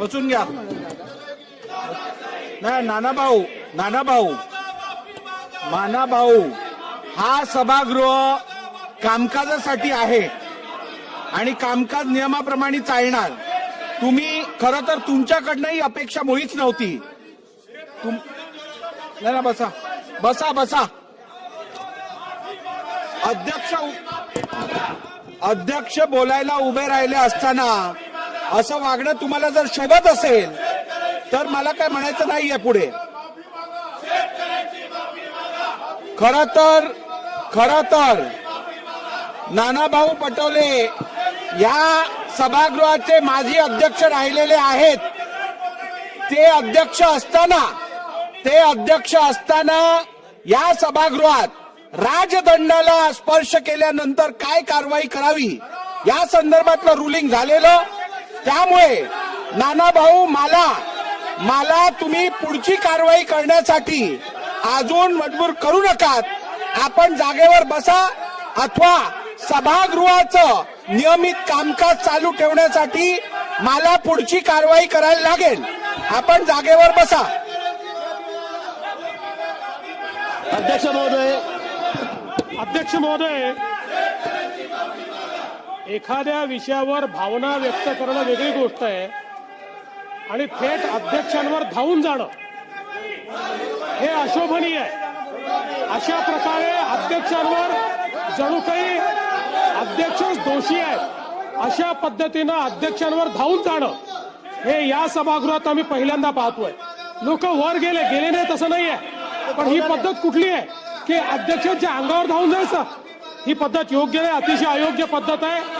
बसून घ्या. नाही नाना भाऊ नाना भाऊ माना भाऊ हा सभागृह कामकाजासाठी आहे आणि कामकाज नियमाप्रमाणे चालणार. तुम्ही खरं तर तुमच्याकडनंही अपेक्षा मुळीच नव्हती. तुम नाही ना बसा. बसा बसा. अध्यक्ष अध्यक्ष बोलायला उभे राहिले असताना असं वागणं तुम्हाला जर शोभत असेल तर मला काय म्हणायचं नाहीये पुढे. खर तर खर तर नानाभाऊ पटोले या सभागृहाचे माजी अध्यक्ष राहिलेले आहेत. ते अध्यक्ष असताना ते अध्यक्ष असताना या सभागृहात राजदंडाला स्पर्श केल्यानंतर काय कारवाई करावी? या संदर्भातलं रुलिंग झालेलं त्यामुळे नाना भाऊ मला मला तुम्ही पुढची कारवाई करण्यासाठी अजून मजबूर करू नकात. आपण जागेवर बसा अथवा सभागृहाचं नियमित कामकाज चालू ठेवण्यासाठी मला पुढची कारवाई करायला लागेल. आपण जागेवर बसा. अध्यक्ष महोदय अध्यक्ष महोदय एखाद्या विषयावर भावना व्यक्त करणं वेगळी गोष्ट आहे. आणि थेट अध्यक्षांवर धावून जाणं. हे अशोभनीय आहे. अशा प्रकारे अध्यक्षांवर जणू काही अध्यक्षच दोषी आहेत अशा पद्धतीनं अध्यक्षांवर धावून जाणं. हे या सभागृहात आम्ही पहिल्यांदा पाहतोय. लोक वर गेले गेले नाही तसं नाहीये. पण ही पद्धत कुठली आहे? की अध्यक्षांच्या अंगावर धावून जायचं. ही पद्धत योग्य नाही अतिशय अयोग्य पद्धत आहे.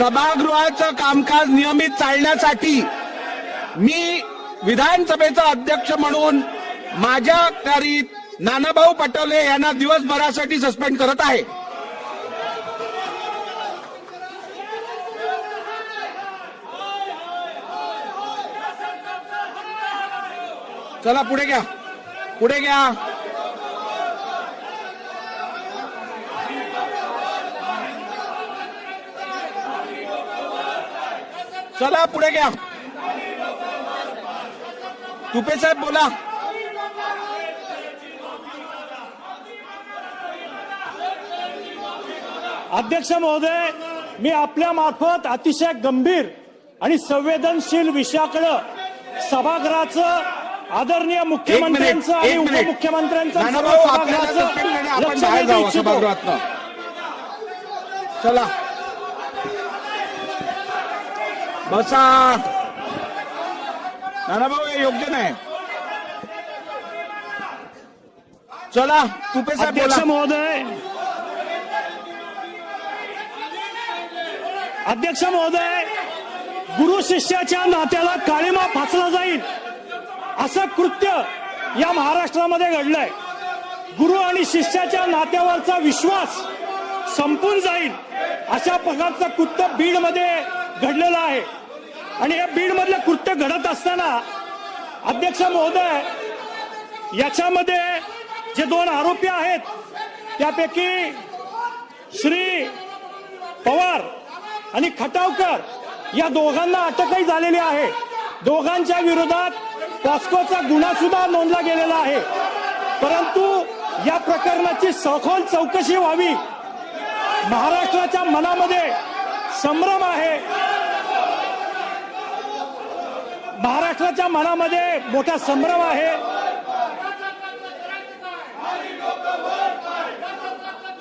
सभागृहाचं कामकाज नियमित चालण्यासाठी मी विधानसभेचा अध्यक्ष म्हणून माझ्या करीत नानाभाऊ पटोले यांना दिवसभरासाठी सस्पेंड करत आहे. चला पुढे घ्या. पुढे घ्या. चला पुढे घ्या. तुपे साहेब बोला. अध्यक्ष महोदय मी आपल्या मार्फत अतिशय गंभीर आणि संवेदनशील विषयाकडे सभागृहाचं आदरणीय मुख्यमंत्र्यांचं आणि. उपमुख्यमंत्र्यांचं सभागृहाचं लक्ष चला. बसा. नानाभाऊ हे योग्य नाही. चला तुपे साहेब अध्यक्ष बोला. महोदय. अध्यक्ष महोदय गुरु शिष्याच्या नात्याला काळीमा फासला जाईल. असं कृत्य या महाराष्ट्रामध्ये घडलंय. गुरु आणि शिष्याच्या नात्यावरचा विश्वास संपून जाईल अशा प्रकारचं कृत्य बीडमध्ये घडलेलं आहे. आणि या बीडमधलं कृत्य घडत असताना अध्यक्ष महोदय याच्यामध्ये जे दोन आरोपी आहेत त्यापैकी श्री पवार आणि खटावकर या दोघांना अटकही झालेली आहे. दोघांच्या विरोधात पॉस्कोचा गुन्हा सुद्धा नोंदला गेलेला आहे. परंतु या प्रकरणाची सखोल चौकशी व्हावी महाराष्ट्राच्या मनामध्ये संभ्रम आहे. महाराष्ट्राच्या मनामध्ये मोठा संभ्रम आहे.